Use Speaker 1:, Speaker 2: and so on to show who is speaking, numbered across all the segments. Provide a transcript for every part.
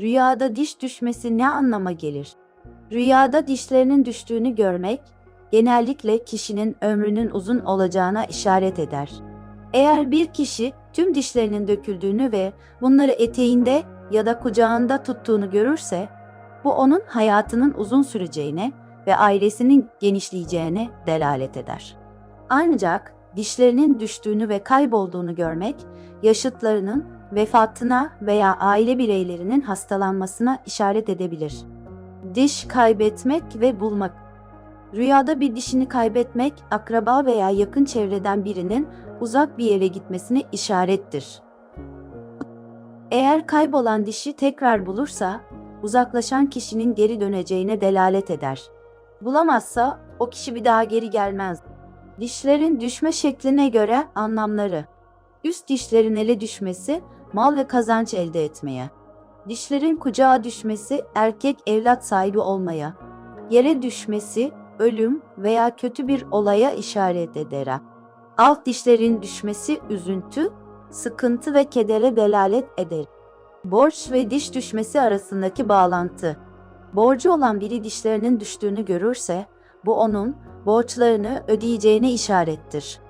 Speaker 1: Rüyada diş düşmesi ne anlama gelir? Rüyada dişlerinin düştüğünü görmek, genellikle kişinin ömrünün uzun olacağına işaret eder. Eğer bir kişi tüm dişlerinin döküldüğünü ve bunları eteğinde ya da kucağında tuttuğunu görürse, bu onun hayatının uzun süreceğine ve ailesinin genişleyeceğine delalet eder. Ancak dişlerinin düştüğünü ve kaybolduğunu görmek, yaşıtlarının vefatına veya aile bireylerinin hastalanmasına işaret edebilir. Diş kaybetmek ve bulmak Rüyada bir dişini kaybetmek, akraba veya yakın çevreden birinin uzak bir yere gitmesine işarettir. Eğer kaybolan dişi tekrar bulursa, uzaklaşan kişinin geri döneceğine delalet eder. Bulamazsa o kişi bir daha geri gelmez. Dişlerin düşme şekline göre anlamları. Üst dişlerin ele düşmesi, mal ve kazanç elde etmeye. Dişlerin kucağa düşmesi, erkek evlat sahibi olmaya. Yere düşmesi, ölüm veya kötü bir olaya işaret eder. Alt dişlerin düşmesi üzüntü, sıkıntı ve kedere delalet eder. Borç ve diş düşmesi arasındaki bağlantı. Borcu olan biri dişlerinin düştüğünü görürse, bu onun borçlarını ödeyeceğine işarettir.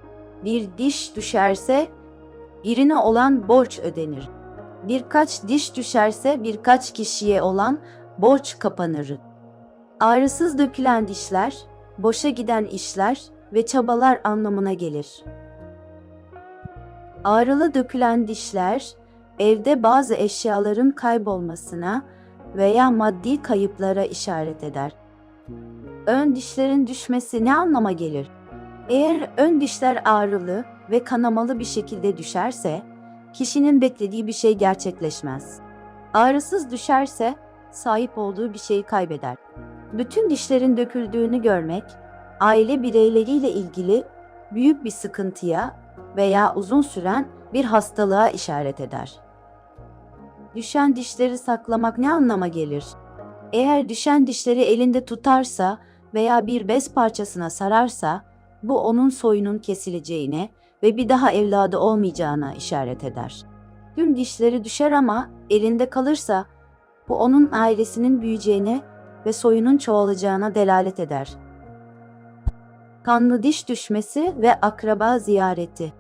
Speaker 1: Bir diş düşerse, birine olan borç ödenir. Birkaç diş düşerse birkaç kişiye olan borç kapanır. Ağrısız dökülen dişler, boşa giden işler ve çabalar anlamına gelir. Ağrılı dökülen dişler, evde bazı eşyaların kaybolmasına veya maddi kayıplara işaret eder. Ön dişlerin düşmesi ne anlama gelir? Eğer ön dişler ağrılı ve kanamalı bir şekilde düşerse, kişinin beklediği bir şey gerçekleşmez. Ağrısız düşerse, sahip olduğu bir şeyi kaybeder. Bütün dişlerin döküldüğünü görmek, aile bireyleriyle ilgili büyük bir sıkıntıya veya uzun süren bir hastalığa işaret eder. Düşen dişleri saklamak ne anlama gelir? Eğer düşen dişleri elinde tutarsa veya bir bez parçasına sararsa, bu onun soyunun kesileceğine ve bir daha evladı olmayacağına işaret eder. Tüm dişleri düşer ama elinde kalırsa, bu onun ailesinin büyüyeceğine ve soyunun çoğalacağına delalet eder. Kanlı diş düşmesi ve akraba ziyareti.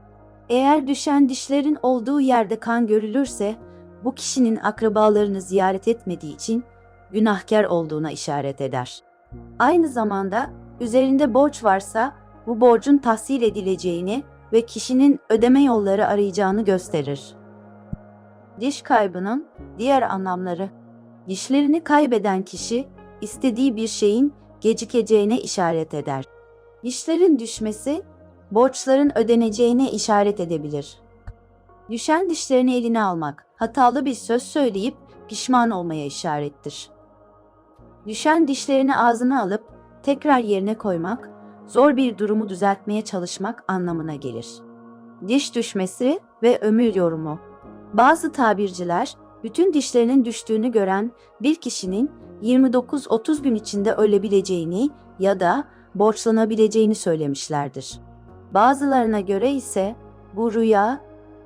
Speaker 1: Eğer düşen dişlerin olduğu yerde kan görülürse, bu kişinin akrabalarını ziyaret etmediği için günahkar olduğuna işaret eder. Aynı zamanda üzerinde borç varsa bu borcun tahsil edileceğini ve kişinin ödeme yolları arayacağını gösterir. Diş kaybının diğer anlamları. Dişlerini kaybeden kişi istediği bir şeyin gecikeceğine işaret eder. Dişlerin düşmesi borçların ödeneceğine işaret edebilir. Düşen dişlerini eline almak, hatalı bir söz söyleyip pişman olmaya işarettir. Düşen dişlerini ağzına alıp tekrar yerine koymak, zor bir durumu düzeltmeye çalışmak anlamına gelir. Diş düşmesi ve ömür yorumu. Bazı tabirciler bütün dişlerinin düştüğünü gören bir kişinin 29-30 gün içinde ölebileceğini ya da borçlanabileceğini söylemişlerdir. Bazılarına göre ise bu rüya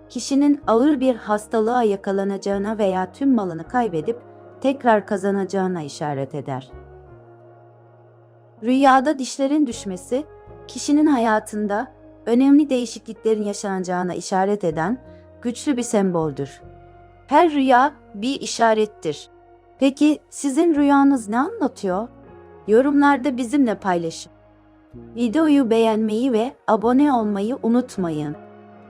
Speaker 1: kişinin ağır bir hastalığa yakalanacağına veya tüm malını kaybedip tekrar kazanacağına işaret eder. Rüyada dişlerin düşmesi, kişinin hayatında önemli değişikliklerin yaşanacağına işaret eden güçlü bir semboldür. Her rüya bir işarettir. Peki sizin rüyanız ne anlatıyor? Yorumlarda bizimle paylaşın. Videoyu beğenmeyi ve abone olmayı unutmayın.